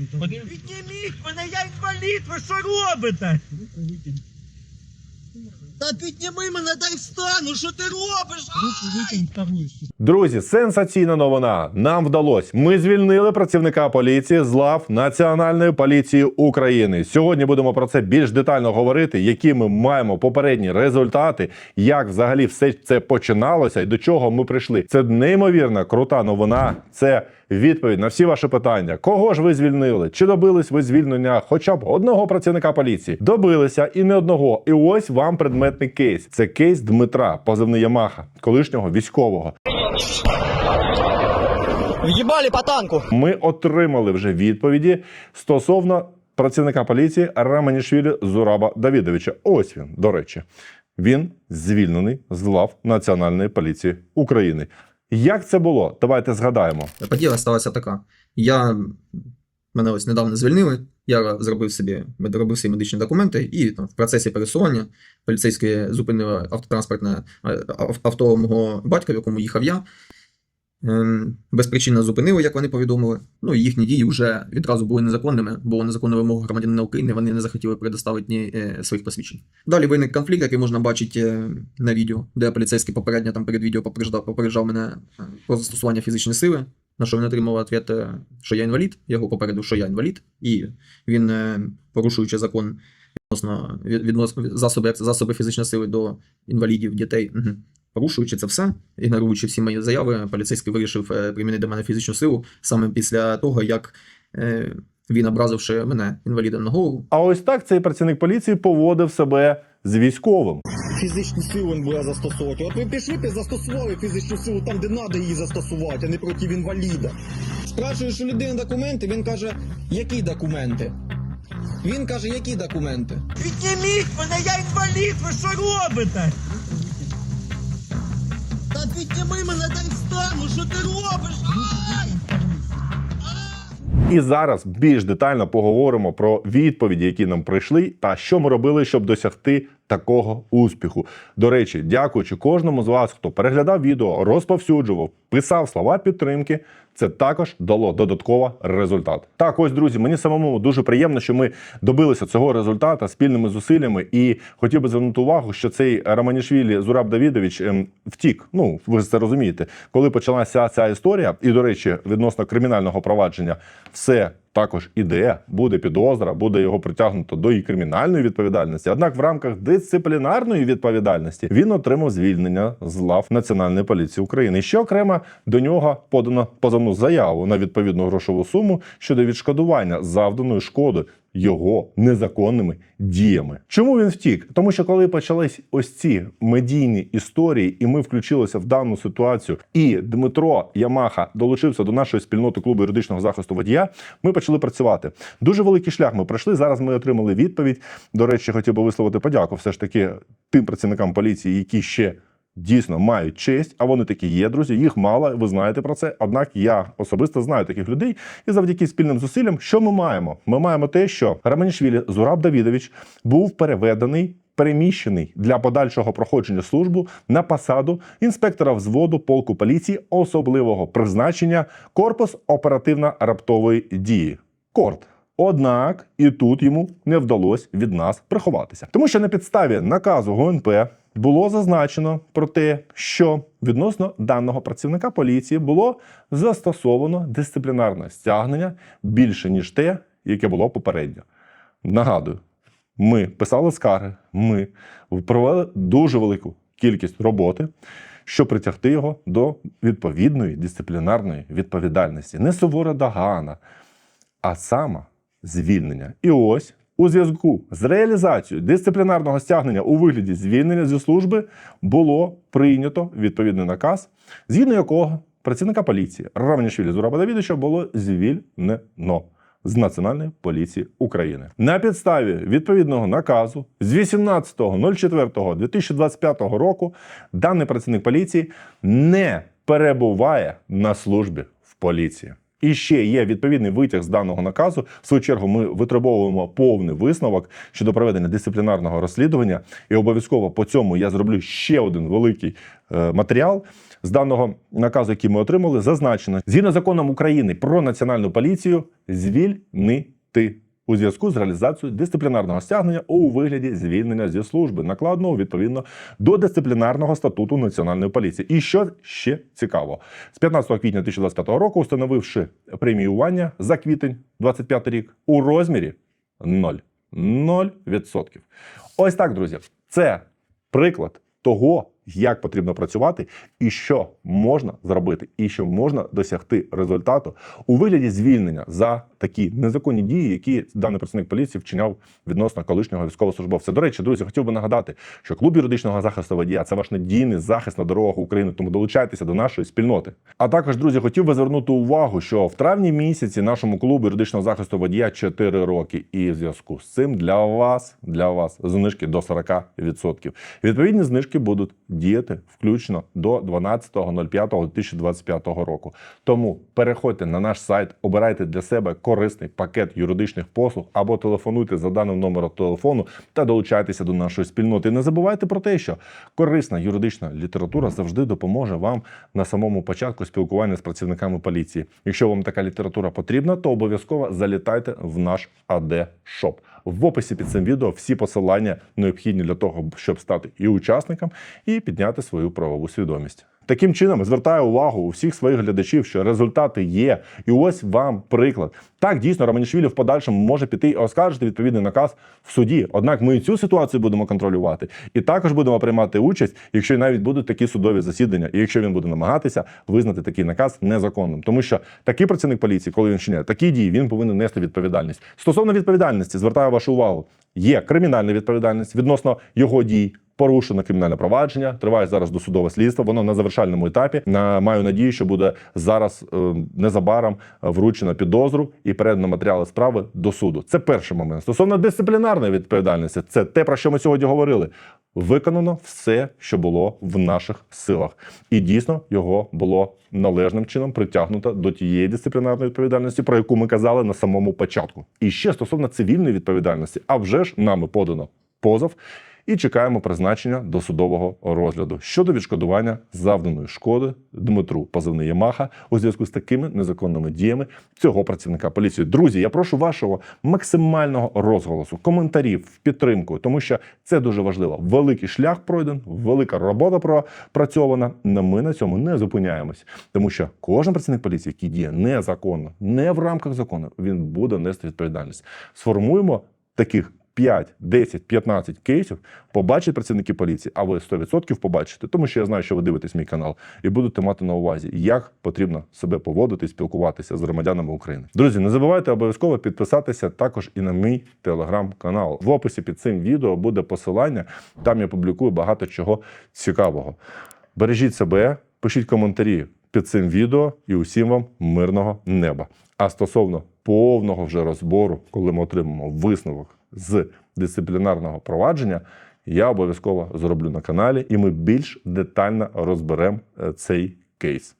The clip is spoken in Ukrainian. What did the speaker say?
Підніміть мене, я інвалід, ви що робите? Та підніми мене, дай встану, що ти робиш? Друзі, сенсаційна новина. Нам вдалося. Ми звільнили працівника поліції з лав Національної поліції України. Сьогодні будемо про це більш детально говорити, які ми маємо попередні результати, як взагалі все це починалося і до чого ми прийшли. Це неймовірна крута новина. Це відповідь на всі ваші питання. Кого ж ви звільнили? Чи добились ви звільнення хоча б одного працівника поліції? Добилися і не одного. І ось вам предметний кейс. Це кейс Дмитра, позивний Ямаха, колишнього військового. Въебали по танку. Ми отримали вже відповіді стосовно працівника поліції Раманішвілі Зураба Давідовича. Ось він, до речі, він звільнений з лав Національної поліції України. Як це було? Давайте згадаємо. Подія сталася така. Я мене ось недавно звільнили. Я зробив собі доробив свої медичні документи, і там в процесі пересування поліцейське зупинили автотранспортне авто мого батька, в якому їхав я. Ем, Безпричинно зупинили, як вони повідомили. Ну і їхні дії вже відразу були незаконними, бо незаконна вимога громадянина України вони не захотіли предоставити е, своїх посвідчень. Далі виник конфлікт, який можна бачити е, на відео, де поліцейський попередньо там перед відео попереджав, попереджав мене е, про застосування фізичної сили. На що він отримав е, що я інвалід. Я його попередив, що я інвалід, і він, порушуючи закон відносно відносно засоби, засоби фізичної сили до інвалідів, дітей. Порушуючи це все, ігноруючи всі мої заяви, поліцейський вирішив е, примінити до мене фізичну силу саме після того, як е, він образивши мене інвалідом на голову. А ось так цей працівник поліції поводив себе з військовим. фізичну силу він буде застосовувати. От ви пішли б застосували фізичну силу там, де треба її застосувати, а не проти інваліда. Спрашуєш у людини документи, він каже, які документи? Він каже, які документи? Підніміть мене, я інвалід, ви що робите? Та мене, дай встану, що ти робиш? І зараз більш детально поговоримо про відповіді, які нам прийшли, та що ми робили, щоб досягти такого успіху. До речі, дякуючи кожному з вас, хто переглядав відео, розповсюджував, писав слова підтримки. Це також дало додатково результат. Так, ось друзі, мені самому дуже приємно, що ми добилися цього результату спільними зусиллями. І хотів би звернути увагу, що цей Романішвілі Зураб Давідович ем, втік. Ну ви це розумієте, коли почалася ця історія, і до речі, відносно кримінального провадження, все також іде, буде підозра, буде його притягнуто до і кримінальної відповідальності. Однак, в рамках дисциплінарної відповідальності він отримав звільнення з лав Національної поліції України. І ще окремо до нього подано позовну заяву на відповідну грошову суму щодо відшкодування завданої шкоди. Його незаконними діями. Чому він втік? Тому що коли почались ось ці медійні історії, і ми включилися в дану ситуацію, і Дмитро Ямаха долучився до нашої спільноти клубу юридичного захисту водія, ми почали працювати. Дуже великий шлях ми пройшли. Зараз ми отримали відповідь. До речі, хотів би висловити подяку все ж таки тим працівникам поліції, які ще дійсно мають честь, а вони такі є, друзі. Їх мало, ви знаєте про це. Однак я особисто знаю таких людей, і завдяки спільним зусиллям, що ми маємо? Ми маємо те, що Раманішвілі Зураб Давідович був переведений. Переміщений для подальшого проходження службу на посаду інспектора взводу полку поліції особливого призначення корпус оперативно-раптової дії. Корт. Однак і тут йому не вдалося від нас приховатися, тому що на підставі наказу ГУНП було зазначено про те, що відносно даного працівника поліції було застосовано дисциплінарне стягнення більше ніж те, яке було попередньо. Нагадую, ми писали скарги, ми провели дуже велику кількість роботи, щоб притягти його до відповідної дисциплінарної відповідальності. Не сувора догана, а саме звільнення. І ось у зв'язку з реалізацією дисциплінарного стягнення у вигляді звільнення зі служби було прийнято відповідний наказ, згідно якого працівника поліції Равнішвілі Зураба Давідовича було звільнено. З Національної поліції України на підставі відповідного наказу з 18.04.2025 року даний працівник поліції не перебуває на службі в поліції. І ще є відповідний витяг з даного наказу. В свою чергу ми витребовуємо повний висновок щодо проведення дисциплінарного розслідування. І обов'язково по цьому я зроблю ще один великий е, матеріал. З даного наказу, який ми отримали, зазначено згідно законом України про національну поліцію звільнити. У зв'язку з реалізацією дисциплінарного стягнення у вигляді звільнення зі служби, накладного відповідно до дисциплінарного статуту національної поліції. І що ще цікаво, з 15 квітня 2025 року, установивши преміювання за квітень 25 рік у розмірі 0. 0%. Ось так, друзі. Це приклад того, як потрібно працювати, і що можна зробити, і що можна досягти результату у вигляді звільнення за такі незаконні дії, які даний працівник поліції вчиняв відносно колишнього військовослужбовця. До речі, друзі, хотів би нагадати, що клуб юридичного захисту водія це ваш надійний захист на дорогах України. Тому долучайтеся до нашої спільноти. А також, друзі, хотів би звернути увагу, що в травні місяці нашому клубу юридичного захисту водія 4 роки, і в зв'язку з цим для вас, для вас знижки до 40%. Відповідні знижки будуть діяти включно до 12.05.2025 року. Тому переходьте на наш сайт, обирайте для себе корисний пакет юридичних послуг або телефонуйте за даним номером телефону та долучайтеся до нашої спільноти. Не забувайте про те, що корисна юридична література завжди допоможе вам на самому початку спілкування з працівниками поліції. Якщо вам така література потрібна, то обов'язково залітайте в наш АД Шоп. В описі під цим відео всі посилання необхідні для того, щоб стати і учасником, і підняти свою правову свідомість. Таким чином звертаю увагу у всіх своїх глядачів, що результати є, і ось вам приклад. Так дійсно Романішвілі в подальшому може піти і оскаржити відповідний наказ в суді. Однак ми і цю ситуацію будемо контролювати, і також будемо приймати участь, якщо навіть будуть такі судові засідання, і якщо він буде намагатися визнати такий наказ незаконним, тому що такий працівник поліції, коли він вчиняє такі дії, він повинен нести відповідальність. Стосовно відповідальності, звертаю вашу увагу. Є кримінальна відповідальність відносно його дій. Порушено кримінальне провадження, триває зараз досудове слідство. Воно на завершальному етапі. На маю надію, що буде зараз е, незабаром вручено підозру і передано матеріали справи до суду. Це перший момент. Стосовно дисциплінарної відповідальності, це те про що ми сьогодні говорили. Виконано все, що було в наших силах, і дійсно його було належним чином притягнуто до тієї дисциплінарної відповідальності, про яку ми казали на самому початку. І ще стосовно цивільної відповідальності, а вже ж нами подано позов і чекаємо призначення до судового розгляду щодо відшкодування завданої шкоди Дмитру позивний Ямаха у зв'язку з такими незаконними діями цього працівника поліції. Друзі, я прошу вашого максимального розголосу, коментарів підтримку, тому що це дуже важливо. Великий шлях пройден, велика робота пропрацьована. Ми на цьому не зупиняємось, тому що кожен працівник поліції, який діє незаконно, не в рамках закону, він буде нести відповідальність. Сформуємо таких 5, 10, 15 кейсів побачать працівники поліції, а ви 100% побачите, тому що я знаю, що ви дивитесь мій канал, і будете мати на увазі, як потрібно себе поводити спілкуватися з громадянами України. Друзі, не забувайте обов'язково підписатися також і на мій телеграм-канал. В описі під цим відео буде посилання. Там я публікую багато чого цікавого. Бережіть себе, пишіть коментарі під цим відео і усім вам мирного неба. А стосовно повного вже розбору, коли ми отримаємо висновок з дисциплінарного провадження, я обов'язково зроблю на каналі, і ми більш детально розберемо е, цей кейс.